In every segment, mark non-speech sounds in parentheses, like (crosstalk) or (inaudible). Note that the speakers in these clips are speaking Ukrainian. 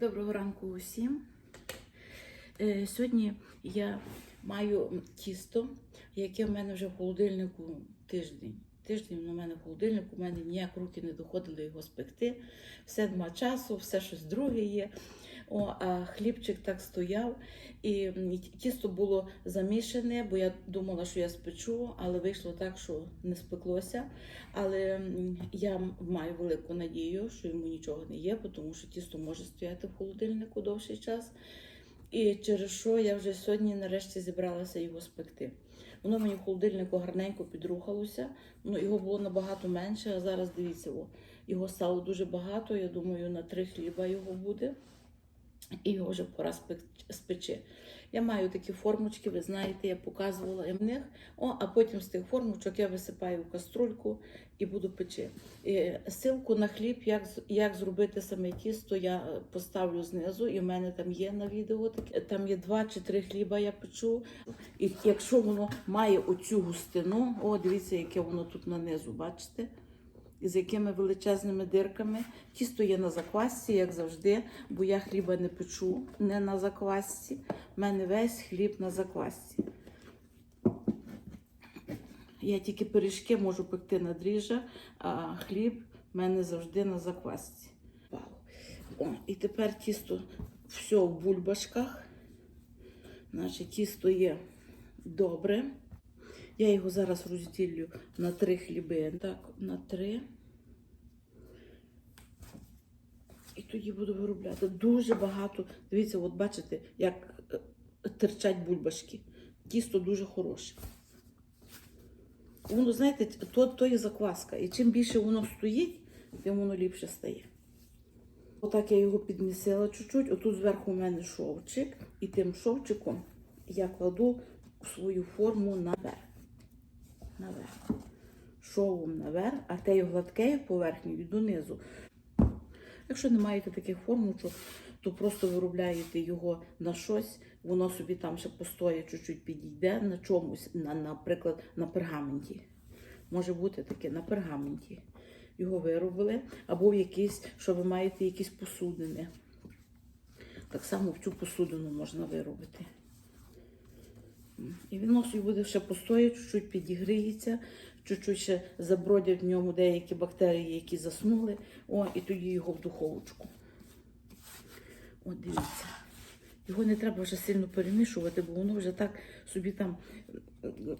Доброго ранку усім. Е, Сьогодні я маю тісто, яке в мене вже в холодильнику тиждень. Тиждень у мене в холодильнику, у мене ніяк руки не доходили його спекти. Все нема часу, все щось друге є. О, а хлібчик так стояв. І тісто було замішане, бо я думала, що я спечу, але вийшло так, що не спеклося. Але я маю велику надію, що йому нічого не є, тому що тісто може стояти в холодильнику довший час. І через що я вже сьогодні нарешті зібралася його спекти. Воно мені в холодильнику гарненько підрухалося. Ну, його було набагато менше, а зараз дивіться, о, його стало дуже багато. Я думаю, на три хліба його буде. І його вже пора спечи. Я маю такі формочки, ви знаєте, я показувала в них. О, а потім з тих формочок я висипаю в каструльку і буду печи. Силку на хліб, як, як зробити саме тісто, я поставлю знизу, і в мене там є на відео. таке. Там є два чи три хліба, я печу. І якщо воно має оцю густину, о, дивіться, яке воно тут нанизу, бачите? З якими величезними дирками. Тісто є на заквасці, як завжди, бо я хліба не печу не на заквасці. У мене весь хліб на заквасці. Я тільки пиріжки можу пекти на дріжджах, а хліб в мене завжди на заквасці. О, і тепер тісто все в бульбашках. Значить, тісто є добре. Я його зараз розділю на три хліби. Так, на три. І тоді буду виробляти. Дуже багато. Дивіться, от бачите, як е, терчать бульбашки. Тісто дуже хороше. Воно, знаєте, то, то є закваска. І чим більше воно стоїть, тим воно ліпше стає. Отак я його підмісила чуть-чуть. Отут зверху у мене шовчик, і тим шовчиком я кладу свою форму наверх. Наверх. Шовом наверх, а те гладке поверхнею донизу. Якщо не маєте таких формочок, то просто виробляєте його на щось, воно собі там ще постоє, чуть-чуть підійде на чомусь, на, наприклад, на пергаменті. Може бути таке на пергаменті. Його виробили, або в якийсь, що ви маєте якісь посудини. Так само в цю посудину можна виробити. І він собі буде ще постояти, чуть-чуть підігріється, чуть-чуть ще забродять в ньому деякі бактерії, які заснули. О, і тоді його в духовочку. От дивіться. Його не треба вже сильно перемішувати, бо воно вже так собі там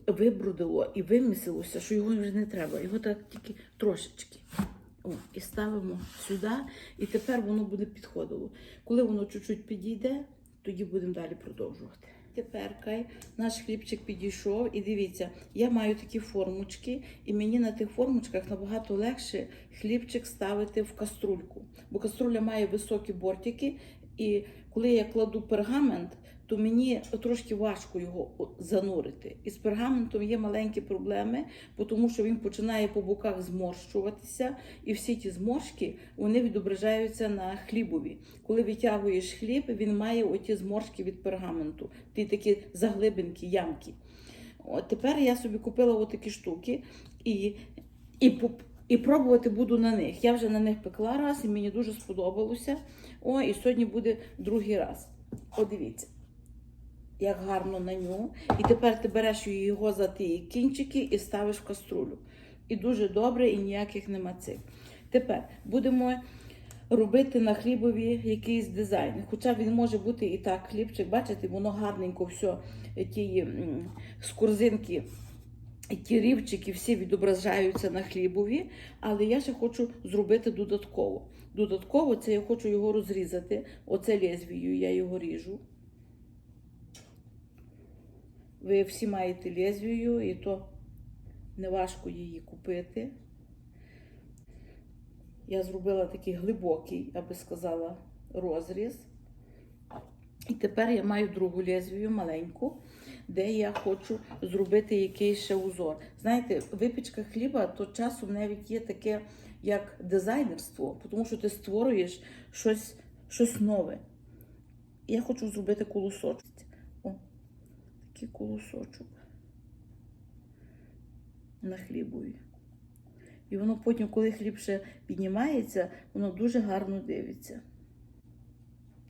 вибрудило і вимісилося, що його вже не треба. Його так тільки трошечки. О, і ставимо сюди, і тепер воно буде підходило. Коли воно чуть-чуть підійде, тоді будемо далі продовжувати. Тепер наш хлібчик підійшов, і дивіться, я маю такі формочки, і мені на тих формочках набагато легше хлібчик ставити в каструльку. Бо каструля має високі бортики, і коли я кладу пергамент, то мені трошки важко його занурити. І з пергаментом є маленькі проблеми, тому що він починає по боках зморщуватися, і всі ті зморшки вони відображаються на хлібові. Коли витягуєш хліб, він має оті зморшки від пергаменту, ті такі заглибинки, ямки. От тепер я собі купила отакі штуки і, і, і пробувати буду на них. Я вже на них пекла раз, і мені дуже сподобалося. О, і сьогодні буде другий раз. О, дивіться як гарно на ньому. І тепер ти береш його за ті кінчики і ставиш в каструлю. І дуже добре, і ніяких нема цих. Тепер будемо робити на хлібові якийсь дизайн. Хоча він може бути і так хлібчик, бачите, воно гарненько все, ті з корзинки. Ті рівчики всі відображаються на хлібові, але я ще хочу зробити додатково. Додатково це я хочу його розрізати. Оце лезвією я його ріжу. Ви всі маєте лезвію, і то не важко її купити. Я зробила такий глибокий, я би сказала, розріз. І тепер я маю другу лезвію маленьку, де я хочу зробити якийсь ще узор. Знаєте, випічка хліба то часом навіть є таке, як дизайнерство, тому що ти створюєш щось, щось нове. Я хочу зробити колосочок. О, такий колосочок на хлібові. І воно потім, коли хліб ще піднімається, воно дуже гарно дивиться.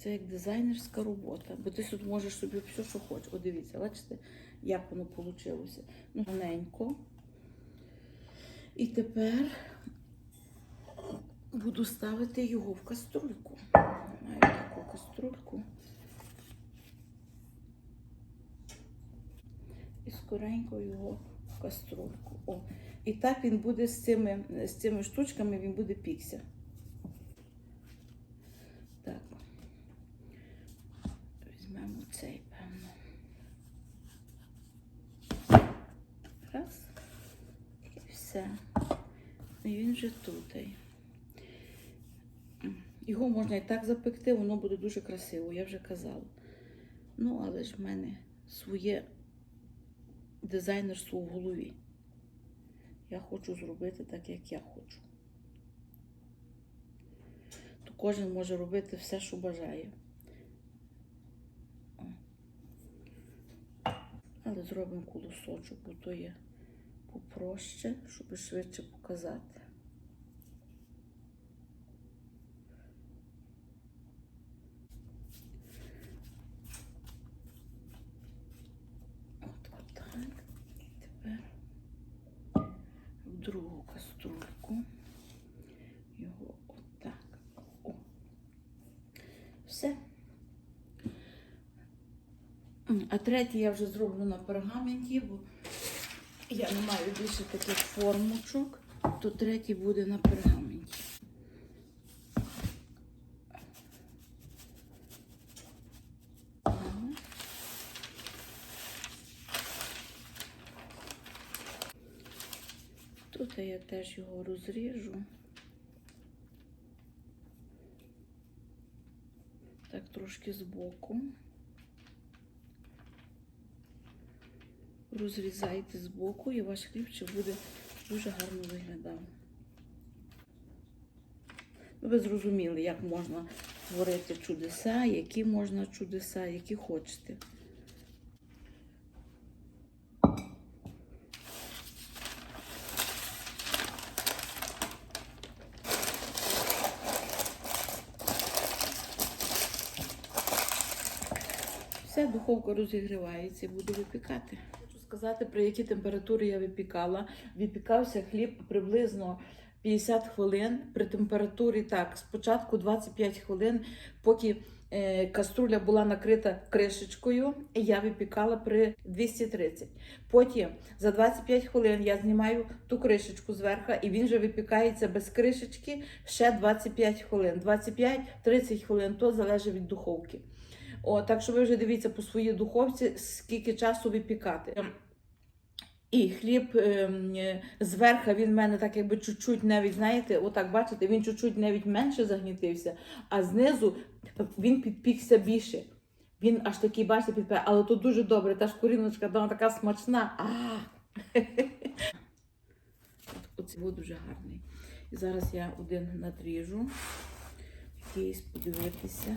Це як дизайнерська робота, бо ти тут можеш собі все, що хочеш. О, дивіться, бачите, як воно вийшло. Ну, гарненько. І тепер буду ставити його в каструльку. Маю таку каструльку. І скоренько його в каструльку. О. І так він буде з цими, з цими штучками, він буде пікся. Так. Візьмемо цей, певно. Раз. І все. І він вже тут. Його можна і так запекти, воно буде дуже красиво, я вже казала. Ну, але ж в мене своє дизайнерство в голові. Я хочу зробити так, як я хочу. То кожен може робити все, що бажає. О. Але зробимо колосочок, бо то є попроще, щоб швидше показати. От отак. І тепер в другу каструльку його отак. О. Все. А третій я вже зроблю на пергаменті, бо я не маю більше таких формочок, то третій буде на пергаменті. Тут я теж його розріжу. Так, трошки збоку. Розрізайте збоку і ваш хлібчик буде дуже гарно виглядав. Ну, Ви зрозуміли, як можна творити чудеса, які можна чудеса, які хочете. Все, духовка розігрівається і буду випікати. Сказати, при якій температурі я випікала. Випікався хліб приблизно 50 хвилин. При температурі так, спочатку 25 хвилин, поки е, каструля була накрита кришечкою, я випікала при 230. Потім за 25 хвилин я знімаю ту кришечку зверху, і він вже випікається без кришечки ще 25 хвилин. 25-30 хвилин, то залежить від духовки. О, так що ви вже дивіться по своїй духовці, скільки часу випікати. І хліб ем, е, зверху він в мене так якби чуть-чуть навіть, знаєте, отак бачите, він чуть-чуть навіть менше загнітився, а знизу він підпікся більше. Він аж такий, бачите, підпікся, але тут дуже добре, та шкуріночка вона така смачна. А! (laughs) Оце був дуже гарний. І зараз я один надріжу, якийсь подивитися.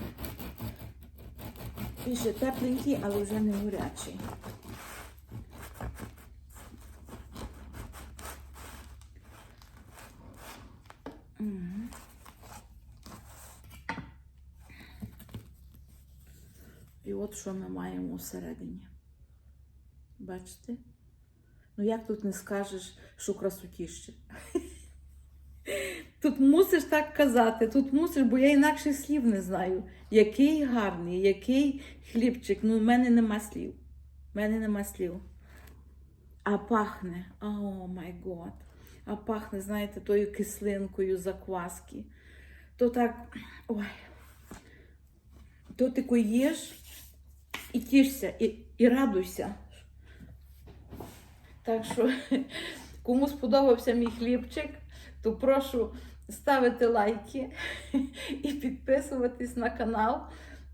Він ще тепленький, але вже не горячий. І от що ми маємо всередині. Бачите? Ну як тут не скажеш, що красотіще? Тут мусиш так казати, тут мусиш, бо я інакше слів не знаю. Який гарний, який хлібчик. Ну, в мене нема слів. В мене нема слів. А пахне, о май год. А пахне, знаєте, тою кислинкою закваски. То так. Ой. То ти коїш і тішся, і, і радуйся. Так що, (laughs) кому сподобався мій хлібчик, то прошу ставити лайки і підписуватись на канал.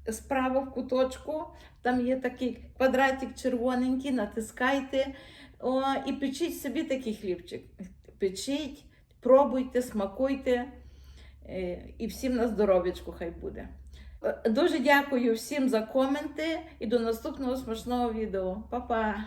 Справа в куточку, там є такий квадратик червоненький, натискайте о, і печіть собі такий хлібчик. Печіть, пробуйте, смакуйте. Е, І всім на здоров'ячку хай буде. Е, Дуже дякую всім за коменти і до наступного смачного відео. Па-па!